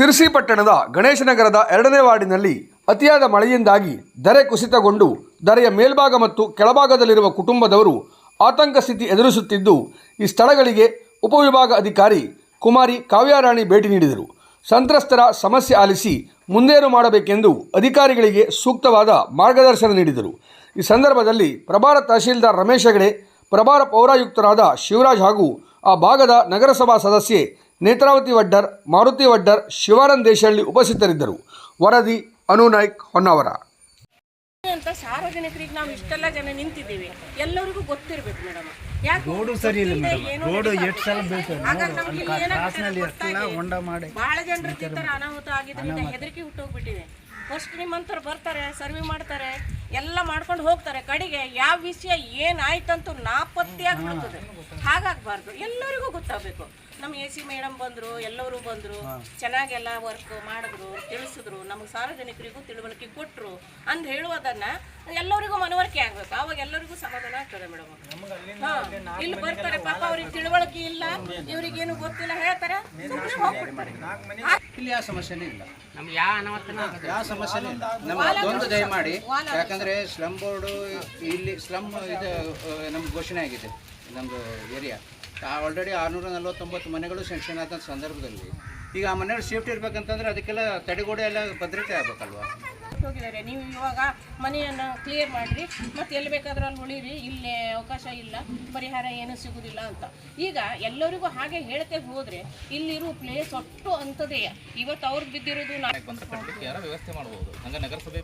ಸಿರ್ಸಿ ಪಟ್ಟಣದ ಗಣೇಶನಗರದ ಎರಡನೇ ವಾರ್ಡಿನಲ್ಲಿ ಅತಿಯಾದ ಮಳೆಯಿಂದಾಗಿ ದರೆ ಕುಸಿತಗೊಂಡು ದರೆಯ ಮೇಲ್ಭಾಗ ಮತ್ತು ಕೆಳಭಾಗದಲ್ಲಿರುವ ಕುಟುಂಬದವರು ಆತಂಕ ಸ್ಥಿತಿ ಎದುರಿಸುತ್ತಿದ್ದು, ಈ ಸ್ಥಳಗಳಿಗೆ ಉಪವಿಭಾಗ ಅಧಿಕಾರಿ ಕುಮಾರಿ ಕಾವ್ಯಾರಾಣಿ ಭೇಟಿ ನೀಡಿದರು. ಸಂತ್ರಸ್ತರ ಸಮಸ್ಯೆ ಆಲಿಸಿ ಮುಂದೇನು ಮಾಡಬೇಕೆಂದು ಅಧಿಕಾರಿಗಳಿಗೆ ಸೂಕ್ತವಾದ ಮಾರ್ಗದರ್ಶನ ನೀಡಿದರು. ಈ ಸಂದರ್ಭದಲ್ಲಿ ಪ್ರಭಾರ ತಹಶೀಲ್ದಾರ್ ರಮೇಶ್ ಹೆಗಡೆ, ಪ್ರಭಾರ ಪೌರಾಯುಕ್ತರಾದ ಶಿವರಾಜ್ ಹಾಗೂ ಆ ಭಾಗದ ನಗರಸಭಾ ಸದಸ್ಯೆ ನೇತ್ರಾವತಿ ವಡ್ಡರ್ ಮಾರುತಿ ವಡ್ಡರ್ ಶಿವಾನಂದ ದೇಶಹಳ್ಳಿ ಉಪಸ್ಥಿತರಿದ್ದರು. ವರದಿ ಅನು ನಾಯ್ಕ್ ಹೊನ್ನಾವರ. ಅಂತ ಸಾರ್ವಜನಿಕರಿಗೆ ನಾವು ಇಷ್ಟೆಲ್ಲ ಜನ ನಿಂತಿದ್ದೀವಿ. ಎಲ್ಲರಿಗೂ ಗೊತ್ತಿರಬೇಕು ಮೇಡಮ್. ಯಾಕೆ ರೋಡು ಸರಿ ಇಲ್ಲ ಮೇಡಮ್. ರೋಡು ಎಷ್ಟು ಸಲ ಬಹಳ ಜನರು ಅನಾಹುತ ಆಗಿದ್ರಿಂದ ಹೆದರಿಕೆ ಹುಟ್ಟೋಗ್ಬಿಟ್ಟಿದೆ. ಫಸ್ಟ್ ಶ್ರೀಮಂತರು ಬರ್ತಾರೆ ಸರ್ವೆ ಮಾಡ್ತಾರೆ ಎಲ್ಲ ಮಾಡ್ಕೊಂಡು ಹೋಗ್ತಾರೆ. ಕಡೆಗೆ ಯಾವ ವಿಷಯ ಏನಾಯ್ತಂತೂ ನಾಪತ್ತೆ ಆಗ್ಬಿಡ್ತದೆ. ಹಾಗಾಗಬಾರ್ದು. ಎಲ್ಲರಿಗೂ ಗೊತ್ತಾಗಬೇಕು. ನಮ್ಮ ಎ ಸಿ ಮೇಡಮ್ ಬಂದರು ಎಲ್ಲರೂ ಬಂದರು ಚೆನ್ನಾಗೆಲ್ಲ ವರ್ಕ್ ಮಾಡಿದ್ರು ತಿಳಿಸಿದ್ರು. ನಮಗೆ ಸಾರ್ವಜನಿಕರಿಗೂ ತಿಳುವಳಿಕೆ ಕೊಟ್ಟರು ಅಂತ ಹೇಳುವುದನ್ನು ಎಲ್ಲರಿಗೂ ಮನವರಿಕೆ ಆಗಬೇಕು. ಅವಾಗ ಎಲ್ಲರಿಗೂ ಸಮಾಧಾನ ಆಗ್ತದೆ ಮೇಡಮ್ ಇಲ್ಲಿ ಬರ್ತಾರೆ ಪಾಪ ಅವ್ರಿಗೆ ತಿಳುವಳಿಕೆ ಇಲ್ಲ ಇವರಿಗೇನು ಗೊತ್ತಿಲ್ಲ. ಇಲ್ಲಿ ಯಾವ ಸಮಸ್ಯೆನೇ ಇಲ್ಲ. ಯಾವ ಸಮಸ್ಯೆನೇ ಇಲ್ಲ. ನಮ್ಗೆ ಅದೊಂದು ದಯಮಾಡಿ ಯಾಕಂದ್ರೆ ಸ್ಲಮ್ ಬೋರ್ಡು ಇಲ್ಲಿ ಸ್ಲಮ್ ಇದು ನಮ್ಗೆ ಘೋಷಣೆ ಆಗಿದೆ ನಮ್ಮದು ಏರಿಯಾ ಆಲ್ರೆಡಿ ಆರುನೂರ ನಲ್ವತ್ತೊಂಬತ್ತು ಮನೆಗಳು ಸೆಂಕ್ಷನ್ ಆದ ಸಂದರ್ಭದಲ್ಲಿ. ಈಗ ಆ ಮನೆಗಳು ಸೇಫ್ಟಿ ಇರ್ಬೇಕಂತಂದ್ರೆ ಅದಕ್ಕೆಲ್ಲ ತಡೆಗೋಡೆ ಎಲ್ಲ ಭದ್ರತೆ ಆಗ್ಬೇಕಲ್ವಾ? ಹೋಗಿದ್ದಾರೆ. ನೀವು ಇವಾಗ ಮನೆಯನ್ನು ಕ್ಲಿಯರ್ ಮಾಡಿರಿ. ಮತ್ತೆ ಎಲ್ಲಿ ಬೇಕಾದ್ರೂ ಅಲ್ಲಿ ಉಳಿರಿ. ಇಲ್ಲೇ ಅವಕಾಶ ಇಲ್ಲ. ಪರಿಹಾರ ಏನೂ ಸಿಗುವುದಿಲ್ಲ ಅಂತ. ಈಗ ಎಲ್ಲರಿಗೂ ಹಾಗೆ ಹೇಳ್ತೆ ಹೋದರೆ ಇಲ್ಲಿರೋ ಪ್ಲೇಸ್ ಒಟ್ಟು ಅಂಥದೇ ಇವತ್ತು ಅವ್ರಿಗೆ ಬಿದ್ದಿರೋದು ವ್ಯವಸ್ಥೆ ಮಾಡಬಹುದು ಹಂಗ ನಗರಸಭೆ